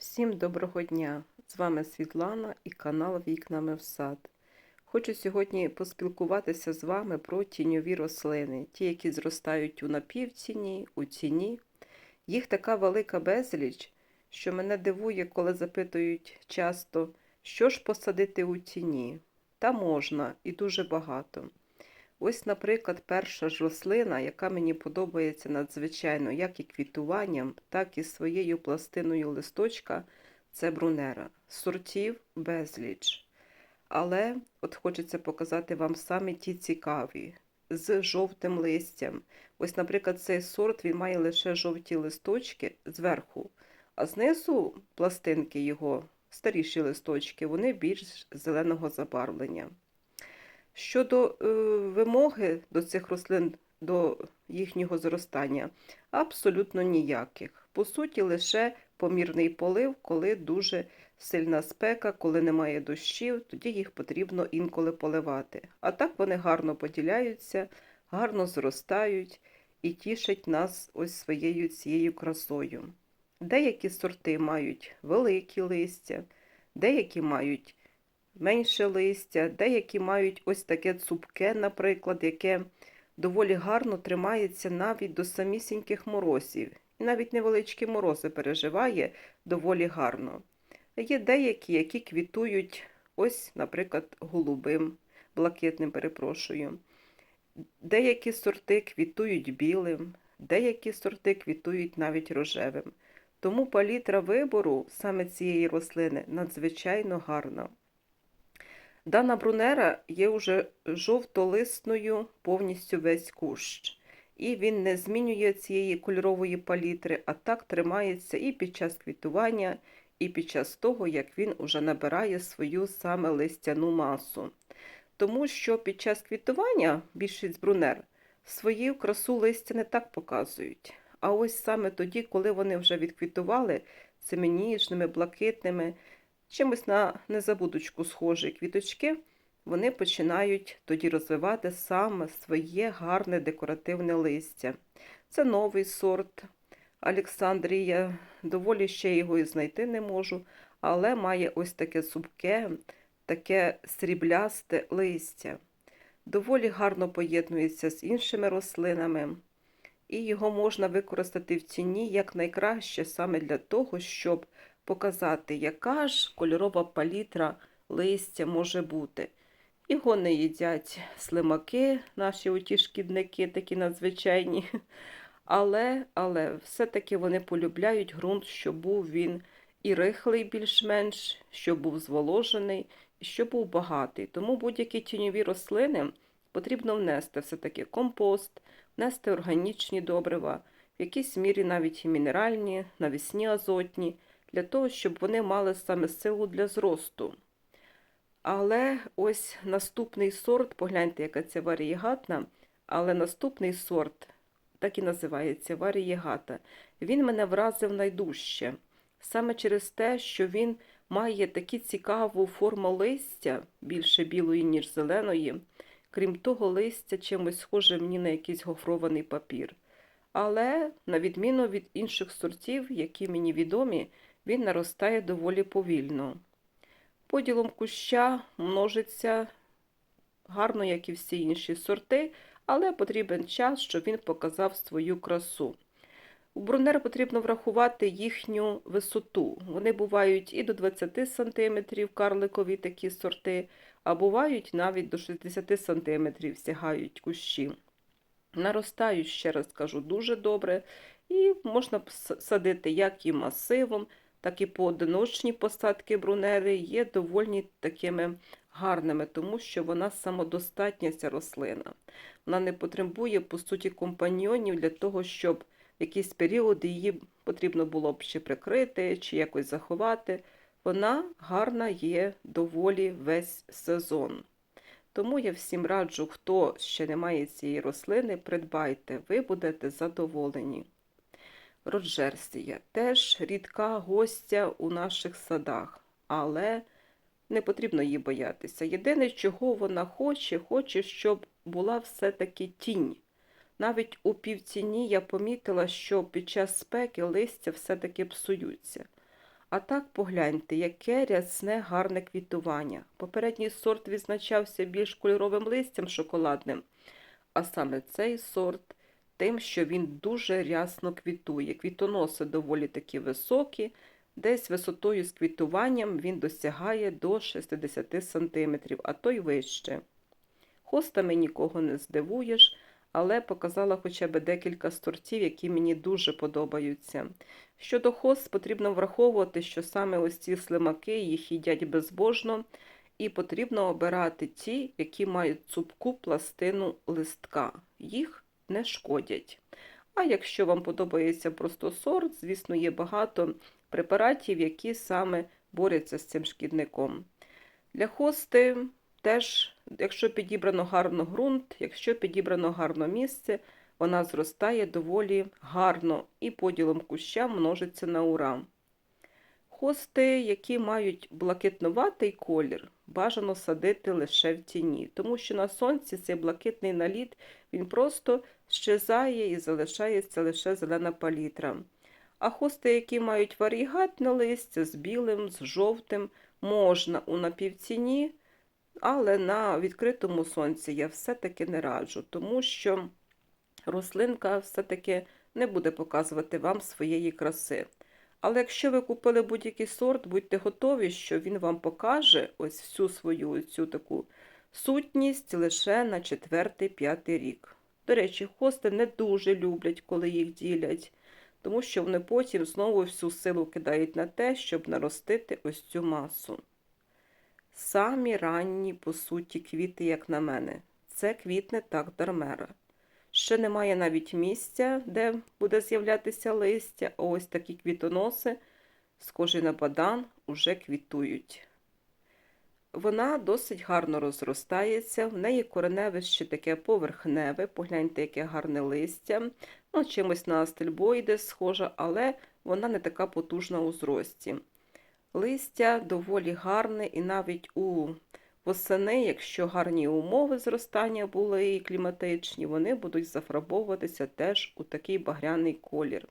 Всім доброго дня! З вами Світлана і канал Вікнами в сад. Хочу сьогодні поспілкуватися з вами про тіньові рослини, ті, які зростають у напівтіні, у тіні. Їх така велика безліч, що мене дивує, коли запитують часто, що ж посадити у тіні. Та можна і дуже багато. Ось, наприклад, перша ж рослина, яка мені подобається надзвичайно, як і квітуванням, так і своєю пластиною листочка, це брунера. Сортів безліч. Але от хочеться показати вам саме ті цікаві, з жовтим листям. Ось, наприклад, цей сорт він має лише жовті листочки зверху, а знизу пластинки його, старіші листочки, вони більш зеленого забарвлення. Щодо е, вимоги до цих рослин, до їхнього зростання, абсолютно ніяких. По суті, лише помірний полив, коли дуже сильна спека, коли немає дощів, тоді їх потрібно інколи поливати. А так вони гарно поділяються, гарно зростають і тішать нас ось своєю цією красою. Деякі сорти мають великі листя, деякі мають менше листя, деякі мають ось таке цупке, наприклад, яке доволі гарно тримається навіть до самісіньких морозів. І навіть невеличкі морози переживає доволі гарно. Є деякі, які квітують, ось, наприклад, голубим, блакитним, перепрошую. Деякі сорти квітують білим, деякі сорти квітують навіть рожевим. Тому палітра вибору саме цієї рослини надзвичайно гарна. Дана брунера є уже жовтолисною повністю весь кущ. І він не змінює цієї кольорової палітри, а так тримається і під час квітування, і під час того, як він уже набирає свою саме листяну масу. Тому що під час квітування більшість брунер свою красу листя не так показують. А ось саме тоді, коли вони вже відквітували цими ніжними, блакитними, чимось на незабудочку схожі квіточки, вони починають тоді розвивати саме своє гарне декоративне листя. Це новий сорт Олександрія. Доволі ще його і знайти не можу, але має ось таке супке, таке сріблясте листя. Доволі гарно поєднується з іншими рослинами, і його можна використати в ціні як найкраще саме для того, щоб показати, яка ж кольорова палітра листя може бути. Його не їдять слимаки, наші оті шкідники, такі надзвичайні. Але але все-таки вони полюбляють ґрунт, щоб був він і рихлий більш-менш, щоб був зволожений, і щоб був багатий. Тому будь-які тіньові рослини потрібно внести все-таки компост, внести органічні добрива, в якійсь мірі навіть і мінеральні, навісні азотні для того, щоб вони мали саме силу для зросту. Але ось наступний сорт, погляньте, яка це варієгатна, але наступний сорт, так і називається варієгата, він мене вразив найдужче. Саме через те, що він має таку цікаву форму листя, більше білої, ніж зеленої, крім того, листя чимось схоже мені на якийсь гофрований папір. Але, на відміну від інших сортів, які мені відомі, він наростає доволі повільно. Поділом куща множиться гарно, як і всі інші сорти, але потрібен час, щоб він показав свою красу. У брунер потрібно врахувати їхню висоту. Вони бувають і до 20 см карликові такі сорти, а бувають навіть до 60 см сягають кущі. Наростають, ще раз кажу, дуже добре, і можна садити як і масивом, так і поодиночні посадки брунери є доволі такими гарними, тому що вона самодостатня ця рослина. Вона не потребує, по суті, компаньйонів для того, щоб в якісь періоди її потрібно було б ще прикрити чи якось заховати. Вона гарна є доволі весь сезон. Тому я всім раджу, хто ще не має цієї рослини, придбайте, ви будете задоволені. Роджерсія теж рідка гостя у наших садах, але не потрібно її боятися. Єдине, чого вона хоче, хоче, щоб була все-таки тінь. Навіть у півціні я помітила, що під час спеки листя все-таки псуються. А так погляньте, яке рясне гарне квітування. Попередній сорт відзначався більш кольоровим листям шоколадним, а саме цей сорт тим, що він дуже рясно квітує. Квітоноси доволі такі високі, десь висотою з квітуванням він досягає до 60 см, а то й вище. Хостами нікого не здивуєш, але показала хоча б декілька сортів, які мені дуже подобаються. Щодо хост, потрібно враховувати, що саме ось ці слимаки їх їдять безбожно, і потрібно обирати ті, які мають цупку пластину листка. Їх не шкодять. А якщо вам подобається просто сорт, звісно, є багато препаратів, які саме борються з цим шкідником. Для хости теж, якщо підібрано гарно ґрунт, якщо підібрано гарно місце, вона зростає доволі гарно і поділом куща множиться на ура. Хости, які мають блакитнуватий колір, бажано садити лише в тіні, тому що на сонці цей блакитний наліт він просто щезає і залишається лише зелена палітра. А хости, які мають варігатне листя з білим, з жовтим, можна у напівціні, але на відкритому сонці я все-таки не раджу, тому що рослинка все-таки не буде показувати вам своєї краси. Але якщо ви купили будь-який сорт, будьте готові, що він вам покаже ось всю свою цю таку сутність лише на 4-5 рік. До речі, хости не дуже люблять, коли їх ділять, тому що вони потім знову всю силу кидають на те, щоб наростити ось цю масу. Самі ранні, по суті, квіти, як на мене, це квітне так дармера. Ще немає навіть місця, де буде з'являтися листя, ось такі квітоноси, схожі на бадан, уже квітують. Вона досить гарно розростається, в неї кореневе ще таке поверхневе, погляньте, яке гарне листя. Ну, чимось на астельбоїди схожа, але вона не така потужна у зрості. Листя доволі гарне, і навіть у восени, якщо гарні умови зростання були і кліматичні, вони будуть зафарбовуватися теж у такий багряний колір.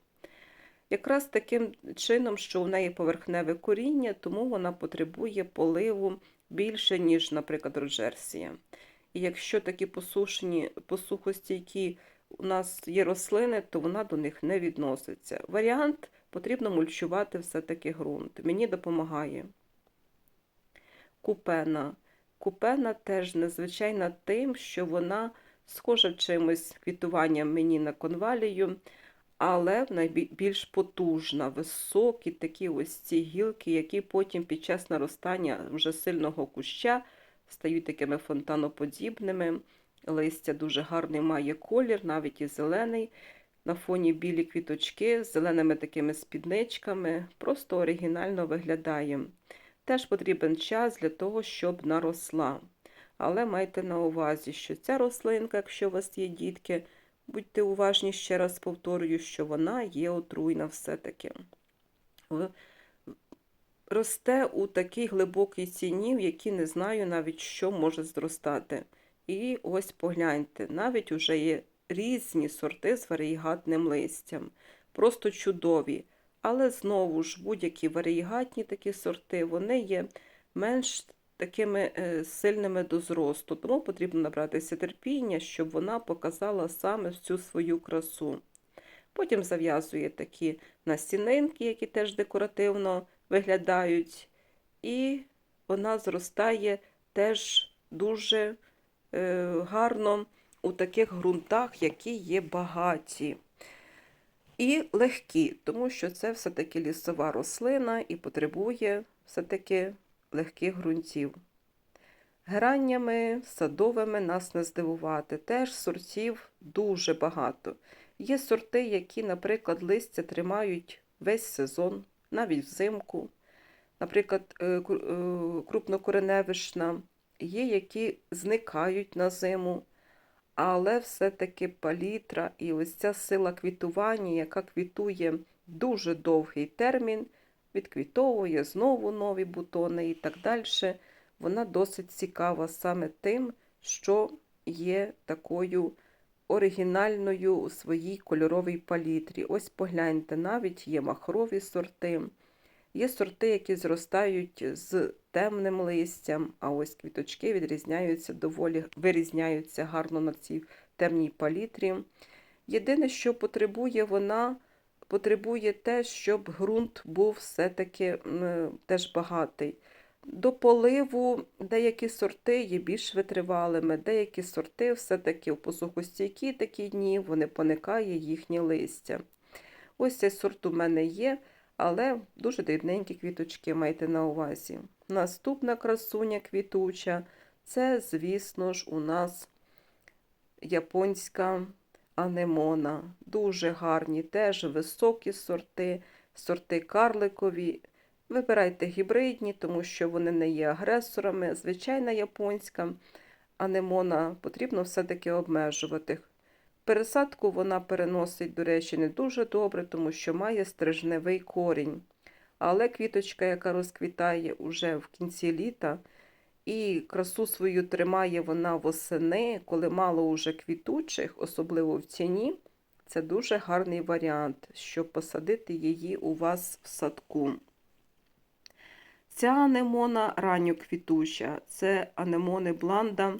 Якраз таким чином, що у неї поверхневе коріння, тому вона потребує поливу більше, ніж, наприклад, роджерсія. І якщо такі посушені, посухостійкі у нас є рослини, то вона до них не відноситься. Варіант потрібно мульчувати все-таки ґрунт. Мені допомагає. Купена. Купена теж незвичайна тим, що вона схожа чимось квітуванням мені на конвалію, але найбільш потужна, високі такі ось ці гілки, які потім під час наростання вже сильного куща стають такими фонтаноподібними. Листя дуже гарний має колір, навіть і зелений. На фоні білі квіточки з зеленими такими спідничками. Просто оригінально виглядає. Теж потрібен час для того, щоб наросла. Але майте на увазі, що ця рослинка, якщо у вас є дітки, будьте уважні, ще раз повторюю, що вона є отруйна все-таки. Росте у такій глибокій ціні, в якій не знаю навіть, що може зростати. І ось погляньте, навіть уже є різні сорти з варігатним листям. Просто чудові. Але знову ж будь-які варігатні такі сорти, вони є менш такими е, сильними до зросту, тому потрібно набратися терпіння, щоб вона показала саме всю свою красу. Потім зав'язує такі настінинки, які теж декоративно виглядають, і вона зростає теж дуже е, гарно у таких ґрунтах, які є багаті. І легкі, тому що це все-таки лісова рослина і потребує все-таки легких ґрунтів. Граннями садовими нас не здивувати. Теж сортів дуже багато. Є сорти, які, наприклад, листя тримають весь сезон, навіть взимку. Наприклад, е, е, крупнокореневишна, є, які зникають на зиму але все-таки палітра і ось ця сила квітування, яка квітує дуже довгий термін, відквітовує знову нові бутони і так далі. Вона досить цікава саме тим, що є такою оригінальною у своїй кольоровій палітрі. Ось погляньте, навіть є махрові сорти. Є сорти, які зростають з темним листям, а ось квіточки відрізняються доволі вирізняються гарно на цій темній палітрі. Єдине, що потребує вона, потребує те, щоб ґрунт був все-таки теж багатий. До поливу деякі сорти є більш витривалими, деякі сорти все-таки в посухостійкі такі дні вони поникає їхнє листя. Ось цей сорт у мене є, але дуже дрібненькі квіточки майте на увазі. Наступна красуня квітуча це, звісно ж, у нас японська анемона. Дуже гарні, теж високі сорти, сорти карликові. Вибирайте гібридні, тому що вони не є агресорами. Звичайна японська анемона потрібно все-таки обмежувати. Пересадку вона переносить, до речі, не дуже добре, тому що має стрижневий корінь. Але квіточка, яка розквітає уже в кінці літа, і красу свою тримає вона восени, коли мало уже квітучих, особливо в ціні, це дуже гарний варіант, щоб посадити її у вас в садку. Ця анемона ранньоквітуча, це анемони бланда.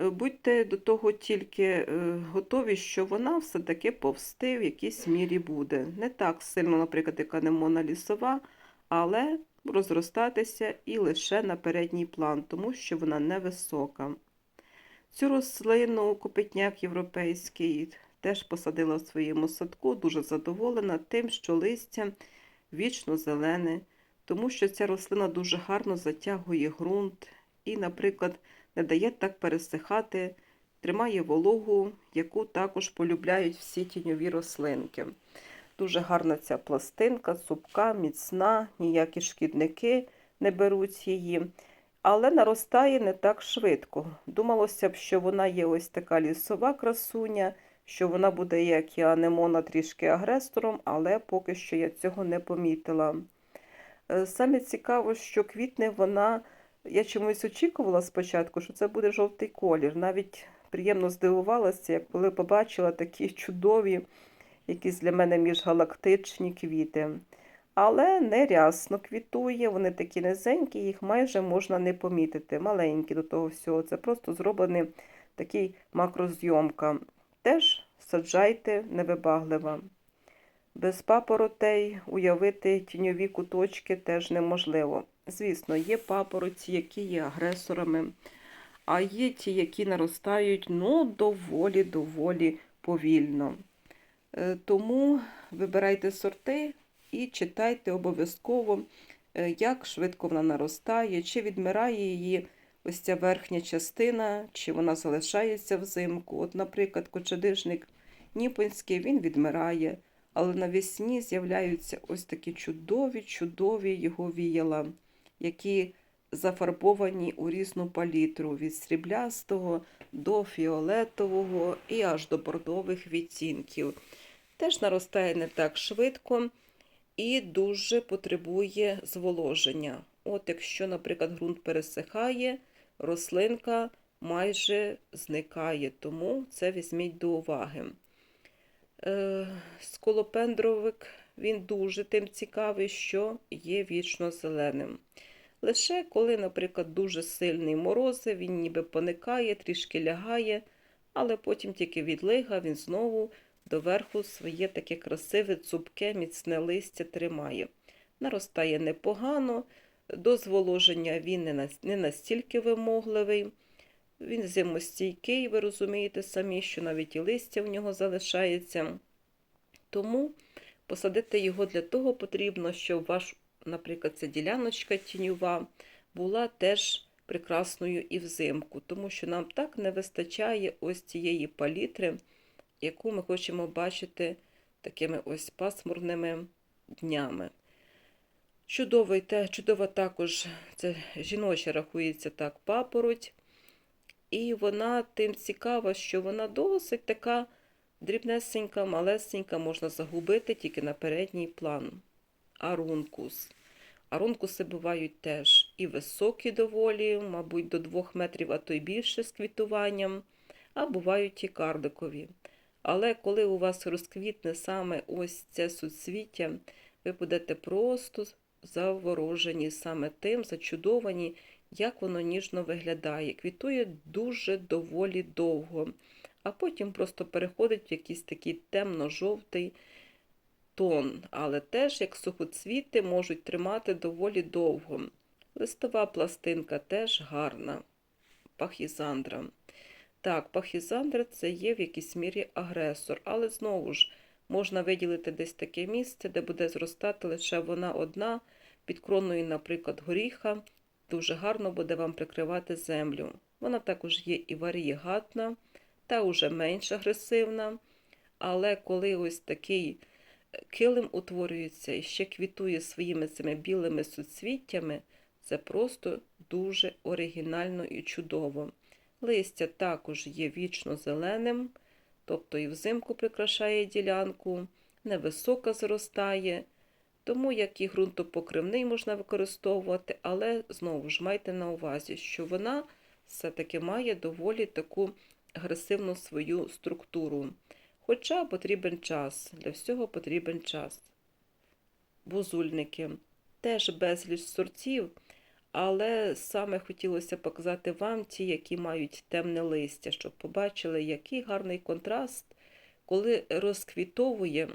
Е, Будьте до того тільки е, готові, що вона все-таки повсти в якійсь мірі буде. Не так сильно, наприклад, як анемона лісова, але розростатися і лише на передній план, тому що вона невисока. Цю рослину копитняк європейський теж посадила в своєму садку, дуже задоволена тим, що листя вічно зелене, тому що ця рослина дуже гарно затягує ґрунт і, наприклад, не дає так пересихати, тримає вологу, яку також полюбляють всі тіньові рослинки. Дуже гарна ця пластинка, цупка, міцна, ніякі шкідники не беруть її, але наростає не так швидко. Думалося б, що вона є ось така лісова красуня, що вона буде, як і анемона, трішки агресором, але поки що я цього не помітила. Е, Саме цікаво, що квітне вона, я чомусь очікувала спочатку, що це буде жовтий колір. Навіть приємно здивувалася, як коли побачила такі чудові, якісь для мене міжгалактичні квіти. Але не рясно квітує, вони такі низенькі, їх майже можна не помітити. Маленькі до того всього. Це просто зроблений такий макрозйомка. Теж саджайте невибагливо. Без папоротей уявити тіньові куточки теж неможливо. Звісно, є папороті, які є агресорами, а є ті, які наростають ну, доволі-доволі повільно. Е, Тому вибирайте сорти і читайте обов'язково, е, як швидко вона наростає, чи відмирає її ось ця верхня частина, чи вона залишається взимку. От, наприклад, кочедижник Ніпонський він відмирає, але навесні з'являються ось такі чудові, чудові його віяла, які зафарбовані у різну палітру від сріблястого до фіолетового і аж до бордових відтінків. Теж наростає не так швидко і дуже потребує зволоження. От якщо, наприклад, ґрунт пересихає, рослинка майже зникає, тому це візьміть до уваги. Е, Сколопендровик, він дуже тим цікавий, що є вічно зеленим. Лише коли, наприклад, дуже сильний морози, він ніби поникає, трішки лягає, але потім тільки відлига, він знову доверху своє таке красиве, цупке, міцне листя тримає. Наростає непогано, до зволоження він не настільки вимогливий. Він зимостійкий, ви розумієте самі, що навіть і листя в нього залишається. Тому посадити його для того потрібно, щоб ваш, наприклад, ця діляночка тіньова була теж прекрасною і взимку, тому що нам так не вистачає ось цієї палітри, яку ми хочемо бачити такими ось пасмурними днями. Чудовий, те, чудова також, це жіноча рахується так, папороть. І вона тим цікава, що вона досить така дрібнесенька, малесенька, можна загубити тільки на передній план. Арункус. Арункуси бувають теж і високі доволі, мабуть, до 2 метрів, а то й більше з квітуванням, а бувають і кардикові. Але коли у вас розквітне саме ось це суцвіття, ви будете просто заворожені саме тим, зачудовані, як воно ніжно виглядає. Квітує дуже доволі довго, а потім просто переходить в якийсь такий темно-жовтий тон, але теж, як сухоцвіти, можуть тримати доволі довго. Листова пластинка теж гарна. Пахізандра. Так, пахізандра це є в якійсь мірі агресор, але знову ж можна виділити десь таке місце, де буде зростати лише вона одна, під кроною, наприклад, горіха, дуже гарно буде вам прикривати землю. Вона також є і варієгатна, та уже менш агресивна. Але коли ось такий килим утворюється і ще квітує своїми цими білими суцвіттями, це просто дуже оригінально і чудово. Листя також є вічно зеленим, тобто і взимку прикрашає ділянку, невисоко зростає, тому як і ґрунтопокривний можна використовувати, але знову ж майте на увазі, що вона все-таки має доволі таку агресивну свою структуру. Хоча потрібен час, для всього потрібен час. Бузульники теж безліч сортів, але саме хотілося показати вам ті, які мають темне листя, щоб побачили, який гарний контраст, коли розквітовує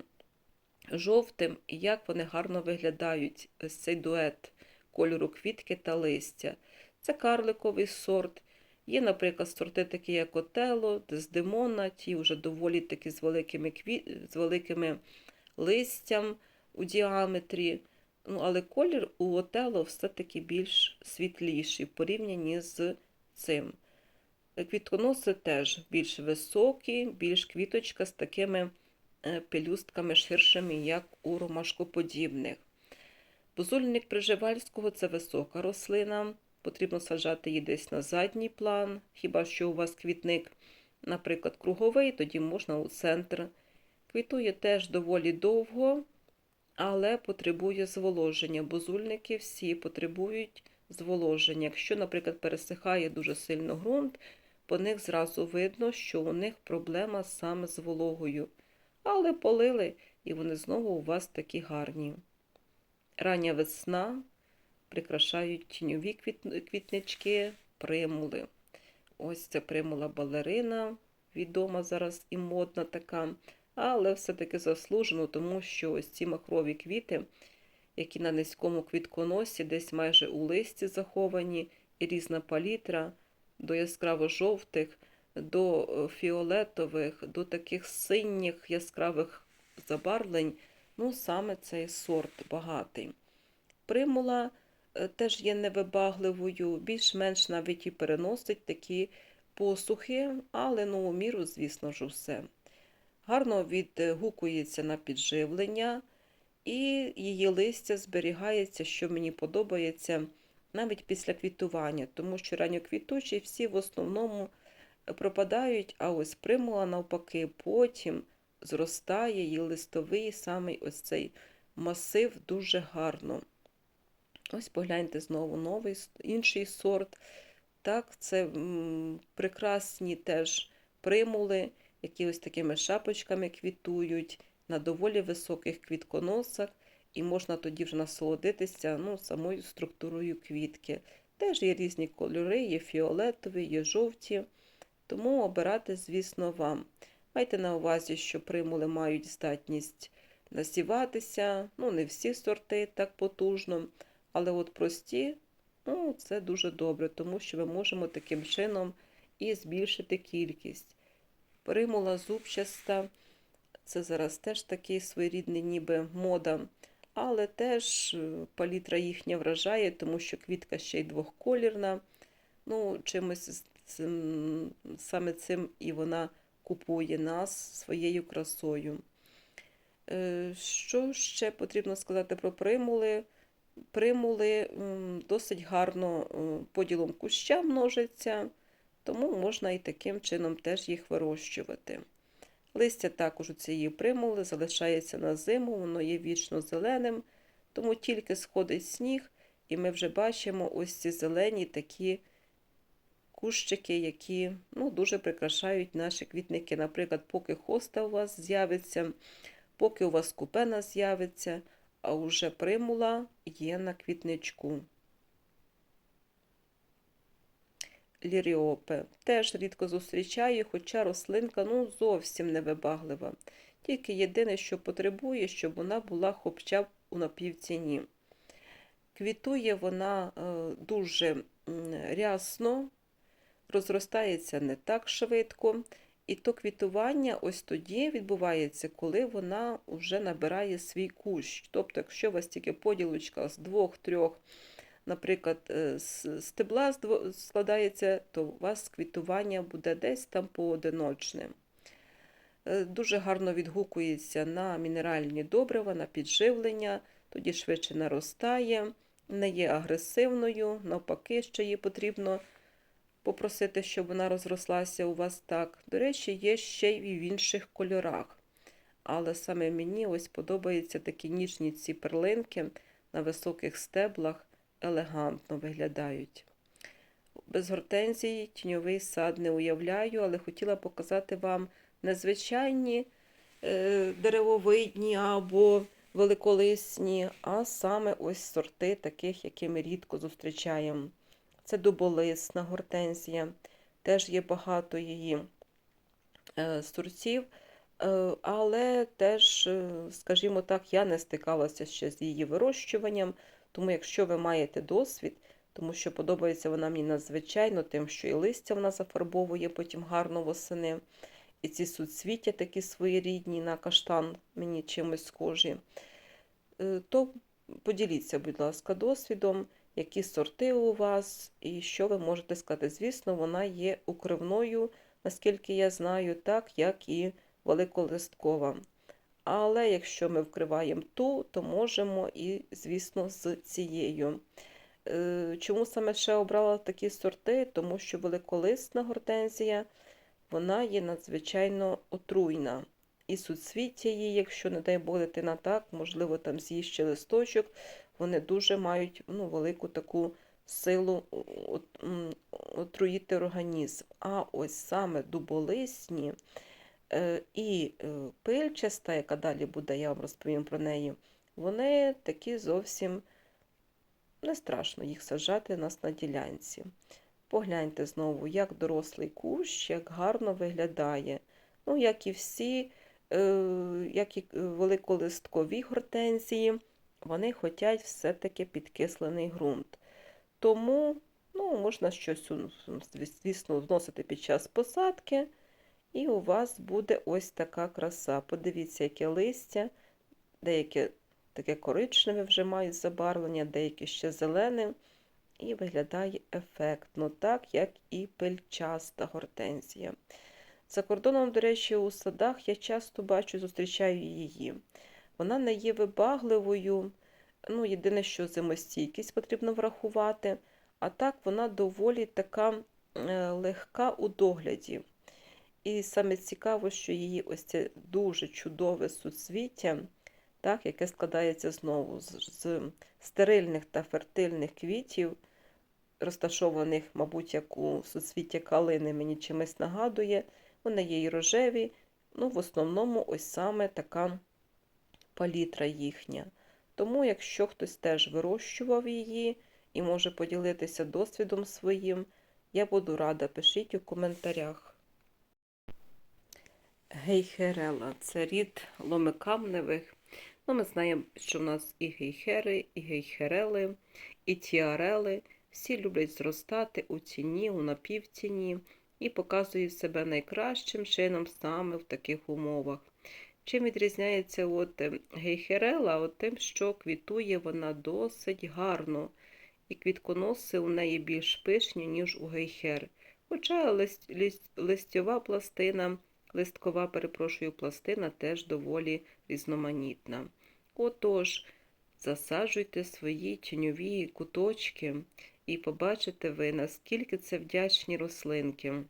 жовтим, і як вони гарно виглядають цей дует кольору квітки та листя. Це карликовий сорт. Є, наприклад, сорти такі, як Отело, Дездемона, ті вже доволі такі з великими, кві... з великими листям у діаметрі. Ну, але колір у Отело все-таки більш світліший в порівнянні з цим. Квітконоси теж більш високі, більш квіточка з такими пелюстками ширшими, як у ромашкоподібних. Бузульник Приживальського це висока рослина. Потрібно саджати її десь на задній план. Хіба що у вас квітник, наприклад, круговий, тоді можна у центр. Квітує теж доволі довго, але потребує зволоження. Бузульники всі потребують зволоження. Якщо, наприклад, пересихає дуже сильно ґрунт, по них зразу видно, що у них проблема саме з вологою. Але полили, і вони знову у вас такі гарні. Рання весна прикрашають тіньові квітнички, примули. Ось це примула балерина, відома зараз і модна така, але все-таки заслужено, тому що ось ці махрові квіти, які на низькому квітконосі, десь майже у листі заховані, і різна палітра до яскраво-жовтих, до фіолетових, до таких синіх яскравих забарвлень. Ну, саме цей сорт багатий. Примула теж є невибагливою, більш-менш навіть і переносить такі посухи, але ну, у міру, звісно ж, все. Гарно відгукується на підживлення, і її листя зберігається, що мені подобається, навіть після квітування, тому що ранньоквітучі всі в основному пропадають, а ось примула, навпаки, потім зростає її листовий самий ось цей масив дуже гарно. Ось погляньте знову новий інший сорт. Так, Це прекрасні теж примули, які ось такими шапочками квітують на доволі високих квітконосах, і можна тоді вже насолодитися ну, самою структурою квітки. Теж є різні кольори, є фіолетові, є жовті, тому обирати, звісно, вам. Майте на увазі, що примули мають здатність насіватися, ну, не всі сорти так потужно. Але от прості, ну, це дуже добре, тому що ми можемо таким чином і збільшити кількість. Примула зубчаста, це зараз теж такий своєрідний ніби мода, але теж е, палітра їхня вражає, тому що квітка ще й двохколірна. Ну, чимось саме цим і вона купує нас своєю красою. Е, що ще потрібно сказати про примули? Примули досить гарно поділом куща множиться, тому можна і таким чином теж їх вирощувати. Листя також у цієї примули залишається на зиму, воно є вічно зеленим, тому тільки сходить сніг, і ми вже бачимо ось ці зелені такі кущики, які ну, дуже прикрашають наші квітники. Наприклад, поки хоста у вас з'явиться, поки у вас купена з'явиться а уже примула є на квітничку. Ліріопе теж рідко зустрічаю, хоча рослинка ну, зовсім невибаглива. Тільки єдине, що потребує, щоб вона була хоча б у напівціні. Квітує вона е, дуже рясно, розростається не так швидко. І то квітування ось тоді відбувається, коли вона вже набирає свій кущ. Тобто, якщо у вас тільки поділочка з двох-трьох, наприклад, е, стебла складається, то у вас квітування буде десь там поодиночне. Е, Дуже гарно відгукується на мінеральні добрива, на підживлення, тоді швидше наростає, не є агресивною, навпаки, ще її потрібно попросити, щоб вона розрослася у вас так. До речі, є ще й в інших кольорах. Але саме мені ось подобаються такі ніжні ці перлинки на високих стеблах, елегантно виглядають. Без гортензії тіньовий сад не уявляю, але хотіла показати вам незвичайні е, деревовидні або великолисні, а саме ось сорти таких, які ми рідко зустрічаємо. Це дуболисна гортензія, теж є багато її е, сортів, е, але теж, е, скажімо так, я не стикалася ще з її вирощуванням, тому якщо ви маєте досвід, тому що подобається вона мені надзвичайно тим, що і листя вона зафарбовує потім гарно восени, і ці суцвіття такі своєрідні на каштан мені чимось схожі, то поділіться, будь ласка, досвідом які сорти у вас і що ви можете сказати. Звісно, вона є укривною, наскільки я знаю, так як і великолисткова. Але якщо ми вкриваємо ту, то можемо і, звісно, з цією. Е, Чому саме ще обрала такі сорти? Тому що великолисна гортензія, вона є надзвичайно отруйна. І суцвіття її, якщо, не дай Бог, дитина так, можливо, там з'їсть листочок, вони дуже мають ну, велику таку силу отруїти організм. А ось саме дуболисні е, і е, пильчаста, яка далі буде, я вам розповім про неї, вони такі зовсім не страшно їх саджати у нас на ділянці. Погляньте знову, як дорослий кущ, як гарно виглядає. Ну, як і всі, е, як і великолисткові гортензії, вони хочуть все-таки підкислений ґрунт. Тому ну, можна щось, звісно, вносити під час посадки, і у вас буде ось така краса. Подивіться, яке листя, деяке таке коричневе вже мають забарвлення, деякі ще зелене, і виглядає ефектно, так як і пильчаста гортензія. За кордоном, до речі, у садах я часто бачу, зустрічаю її. Вона не є вибагливою, ну, єдине, що зимостійкість потрібно врахувати, а так вона доволі така е, легка у догляді. І саме цікаво, що її ось це дуже чудове суцвіття, так, яке складається знову з, з стерильних та фертильних квітів, розташованих, мабуть, як у суцвіття калини, мені чимось нагадує. Вони є і рожеві, ну, в основному ось саме така палітра їхня. Тому, якщо хтось теж вирощував її і може поділитися досвідом своїм, я буду рада, пишіть у коментарях. Гейхерела це рід ломикамневих. Ну, ми знаємо, що в нас і гейхери, і гейхерели, і тіарели. Всі люблять зростати у тіні, у напівтіні і показують себе найкращим чином саме в таких умовах. Чим відрізняється от е, гейхерела? От тим, що квітує вона досить гарно, і квітконоси у неї більш пишні, ніж у гейхер. Хоча лист, лист, листьова пластина, листкова, перепрошую, пластина теж доволі різноманітна. Отож, засаджуйте свої тіньові куточки і побачите ви, наскільки це вдячні рослинки.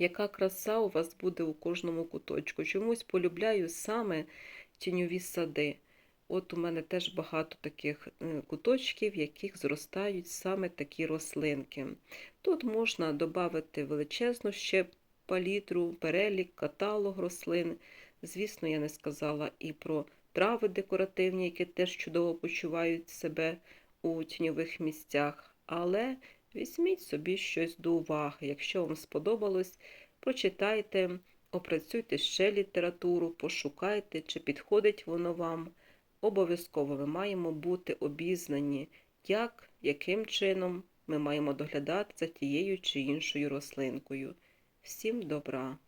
Яка краса у вас буде у кожному куточку. Чомусь полюбляю саме тіньові сади. От у мене теж багато таких е, куточків, в яких зростають саме такі рослинки. Тут можна додати величезну ще палітру, перелік, каталог рослин. Звісно, я не сказала і про трави декоративні, які теж чудово почувають себе у тіньових місцях. Але візьміть собі щось до уваги. Якщо вам сподобалось, прочитайте, опрацюйте ще літературу, пошукайте, чи підходить воно вам. Обов'язково ми маємо бути обізнані, як, яким чином ми маємо доглядати за тією чи іншою рослинкою. Всім добра!